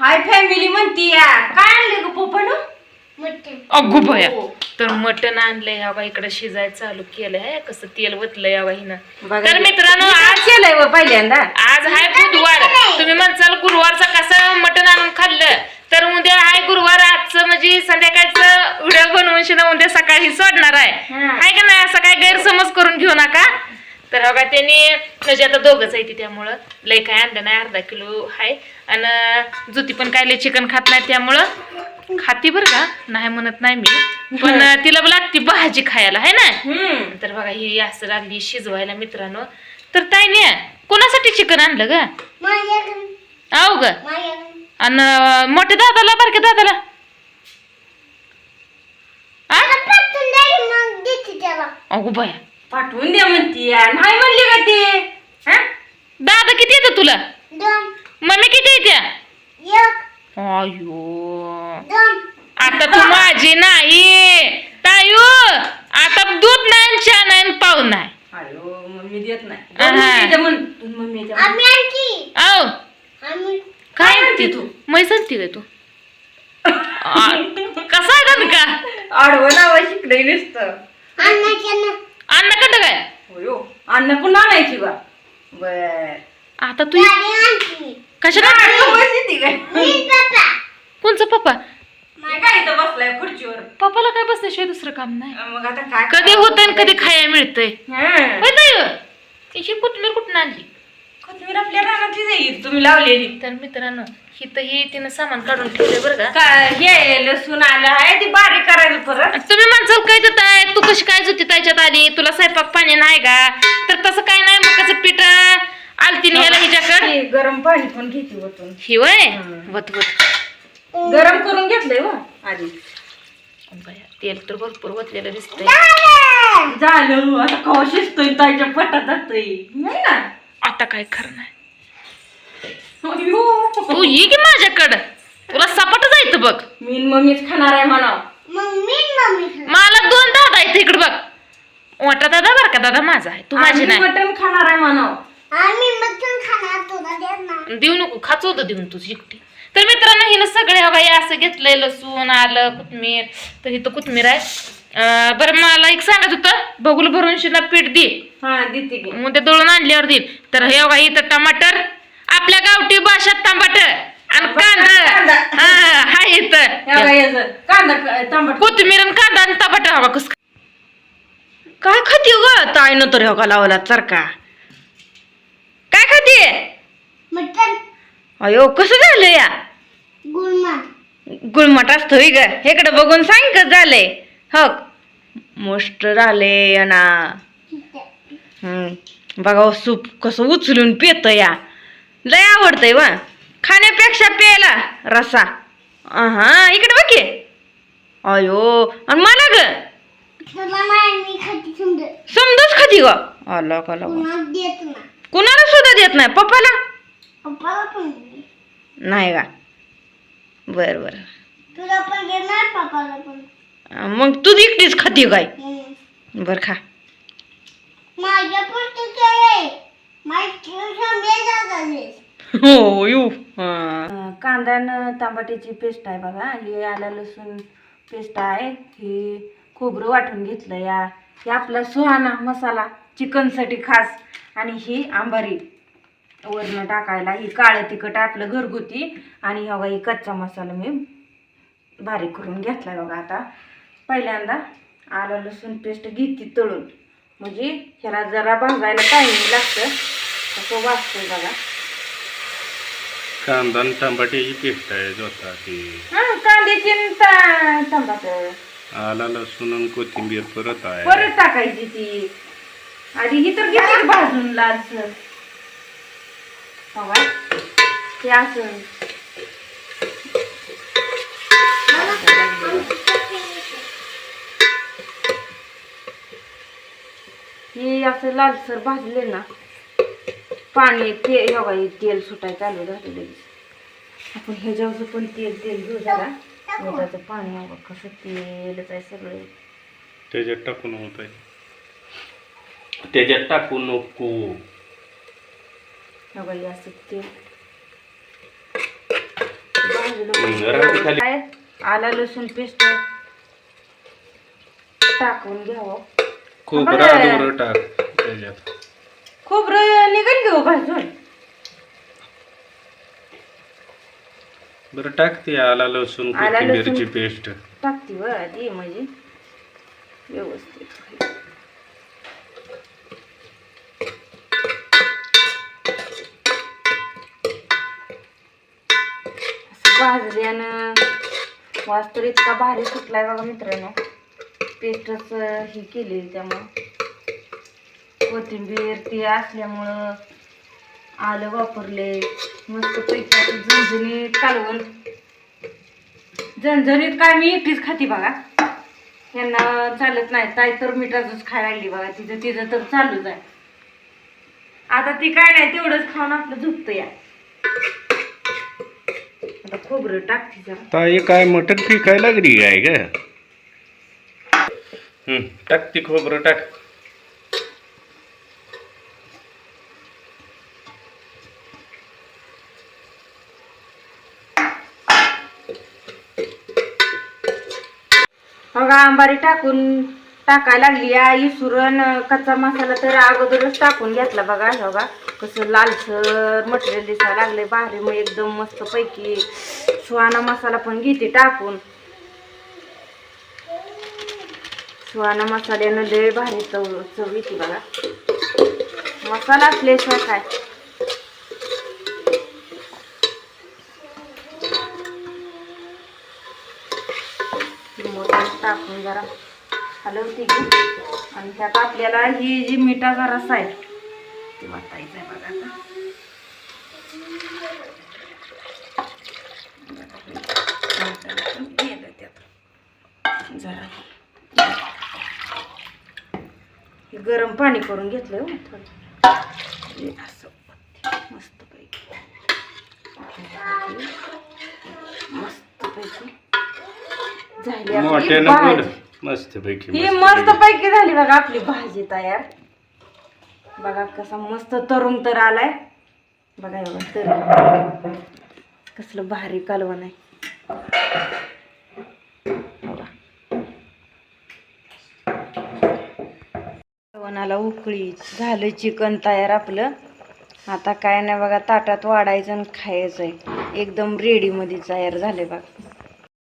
Hi family म्हणती या. काय आणले ग पप्पानं? अगो भया तर मटण आणलंय हवा इकडे शिजायला चालू केलंय. कसं तेल वतलंय हवा हिनं तर. मित्रांनो आज केलंय व पहिल्यांदा? आज हाय बुधवार. तुम्ही म्हणसाल गुरुवारचं कसं मटण आणून खाल्लं? तर उद्या हाय गुरुवार आजचं म्हणजे संध्याकाळचं व्हिडिओ बनवून शिना उद्या सकाळी सोडणार आहे. हा. हाय का नाही? असं काय गैरसमज करून घेऊ नका. तर बघा त्यांनी म्हणजे आता दोघंच आहे ती त्यामुळं. लय काय आणलं नाही अर्धा किलो हाय आणि जुती पण काय लय चिकन खात नाही त्यामुळं. खाती बरं का नाही म्हणत नाही मी. पण तिला लागती भाजी खायला आहे ना? तर बघा ही असं लागली शिजवायला मित्रांनो. तर ताईने कोणासाठी चिकन आणलं ग? आहो ग. आणि मोठ्या दादाला बारक्या दादाला? अगो बाया. पाठवून द्या म्हणती. नाही म्हणली का ती? हा? दादा किती येतं तुला? मम्मी किती येत्या? अयो आता तू माझी नाही. तायू आता दूध नाही आणि चहा नाही आणि पाव नाही. अयो मम्मी देत नाही. हा. मम्मी द्या म्हण मम्मी द्या म्हण. आहो काय काय म्हणते म्हणते तू? मै सांगते काय तू? आ, कसा आहे का आडवं नाव शिकडे नुसतं. अन्न कट काय? होयो अन्न पुन्हा आणायची बा. बर. आता तू कशाला? काय? कोणचा पप्पा? काय इथं बसलाय खुर्चीवर. पप्पाला काय बसल्याशिवाय दुसरं काम नाही. मग आता काय कधी होत आणि कधी खायला मिळतंय. हं. तिची कोथमीर कुठून आणली कोथिंबीर आपल्या रानातली जाईल तुम्ही लावलेली? तर मित्रांनो ही तिनं सामान काढून ठेवलंय बरं का? काय हे लसूण आलं आहे ती बारीक करायला परत. तुम्ही म्हणसाल काय देत आहे तू कशी काय जुती त्याच्यात आली? तुला स्वयंपाक पाणी नाही का? तर तसं काय नाही मकाचं पीठ आलती ह्याला हिच्याकड? हे गरम पाणी पण घेते वतून. ही वय. वत वत. गरम करून घेतलंय व आधी. बया, तेल तर भरपूर वतलेलं दिसतंय. झालं आता कवा शिजतोय ताईच्या पटात जातोय. नाही ना? आता काय खरं नाही अयो. तू ये की माझ्याकडं. तुला सपाट जायचं बघ. मी न मम्मीच खाणार आहे म्हणा मला दोन दादा आहेत इकडे बघ. मोठा दादा बरं का? दादा माझा आहे. तू माझी नाही. मटण खाणार आहे म्हणा देऊ नको. खाच होतं देऊन तू एकटी. तर मित्रांनो हिनं सगळे हवाई असं घेतलंय लसूण आलं कोथमीर. तर इथं कोथमीर आहे. अं, बरं मला एक सांगत होतं. बघूल भरून शिना पीठ दे. हा देते की. मग ते दळून आणल्यावर देईल तर हे बघा इथं टमाटर आपल्या गावठी भाषात टमाटर आणि कांदा. कांदा. हा हा हे बघा इथं कांदा तांबट कोथिंबीर आणि कांदा आणि टमाटर हवा कस काय? खाती ग? ताईनं तर हो लावला चरका काय खाती? अयो कसं झालं या? गुळमट. असतो ग. हेकडे बघून सांग कसं झालंय. हो मस्त झाले ना बघा हो, सूप कसं उचलून पित या. लय आवडतंय वा. खाण्यापेक्षा प्यायला रसा. हा इकडे बघ की. अयो आणि मला ग. समजच खाती ग. आला का कुणाला सुद्धा देत नाही पप्पाला? नाही. का? बर बर. तुला पण घेणार पप्पाला पण. मग तू एकटीच खाती काय? बर खा. हो यू. कांदा न तांबाट्याची पेस्ट आहे बघा. हे आलं लसूण पेस्ट आहे. हे खोबरं वाटून घेतलं या. हे आपला सुहाना मसाला चिकनसाठी खास. आणि ही आंबारी वरनं टाकायला. ही काळं तिखट आपलं घरगुती. आणि हवा ही कच्चा मसाला मी बारीक करून घेतला बघा आता. पहिल्यांदा आलं लसूण पेस्ट घेते तळून. म्हणजे ह्याला जरा भाजायला टाइम लागतं. असं वाचतंय बघा. कांदा आणि टमाट्याची पेस्ट आहे जोता ती. हा कांद्याची टमाटर आला लसूण आणि कोथिंबीर परत आहे. परत टाकायची ती. आधी ही तर घेते भाजून लालसर. हवा ते असं. हे असं लालसर भाजले ना पाणी ते हवा हे तेल सुटाय चालू झालं लगेच. आपण ह्याच्यावरचं पण तेल तेल घेऊ जरा पाणी हवं कसं तेलच आहे सगळं. त्याच्यात टाकून होत आहे. त्याच्यात टाकू नको. हवं असं तेल. आला लसूण पेस्ट टाकून घ्यावं. खोबरं बरं. आदुरं टाक त्याच्यात खोबरं निघेल घेऊ भाजून बरं टाक ते आला लसूण आला कोथिंबीरची. पेस्ट टाकते व आधी म्हणजे व्यवस्थित. असं भाजल्यानं वास तर इतका भारी सुटलाय बघा मित्रांनो पेस्टच ही केली त्यामुळं. कोथिंबीर ती असल्यामुळं आलं वापरले. मस्त पैकी झणझणीत कालवण. झणझणीत काय मी एकटीच खाती बघा. यांना चालत नाही. ताई तर मिठाचंच खायला लागली बघा. तिचं तिचं तर चालूच आहे. आता ती काय नाही तेवढंच खाऊन आपलं झुकतं या आता खोबरं टाकते जरा. ताई काय मटण पिकायला लागली काय ग? टाक ती खोबरं टाक. आंबारी टाकून टाकायला लागली आई सुरण कच्चा मसाला तर अगोदरच टाकून घेतला बघा हो बघा. कसं लालसर मटेरियल दिसायला लागले भारी मग एकदम मस्त पैकी सुहाना मसाला पण घेते टाकून. सुहाना मसाल्यानं लय भारी चव चव येते बघा मसाला असल्याशिवाय काय टाकून जरा हलवते की आणि त्यात आपल्याला ही जी मिठाचा रस आहे ते वाटायचं आहे बघा आता जरा गरम पाणी करून घेतलं हो थोडं. असं मस्त पैकी मस्त पैकी झाली आपली भाजी. ही झाली बघा आपली भाजी तयार. बघा कसा मस्त तरुण तर आलाय. बघा बघा तरुण. कसलं भारी कालवण आहे. कालवणाला उकळी झालं चिकन तयार आपलं. आता काय नाही बघा ताटात वाढायचं आणि खायचं आहे एकदम रेडीमध्ये तयार झाले बघा.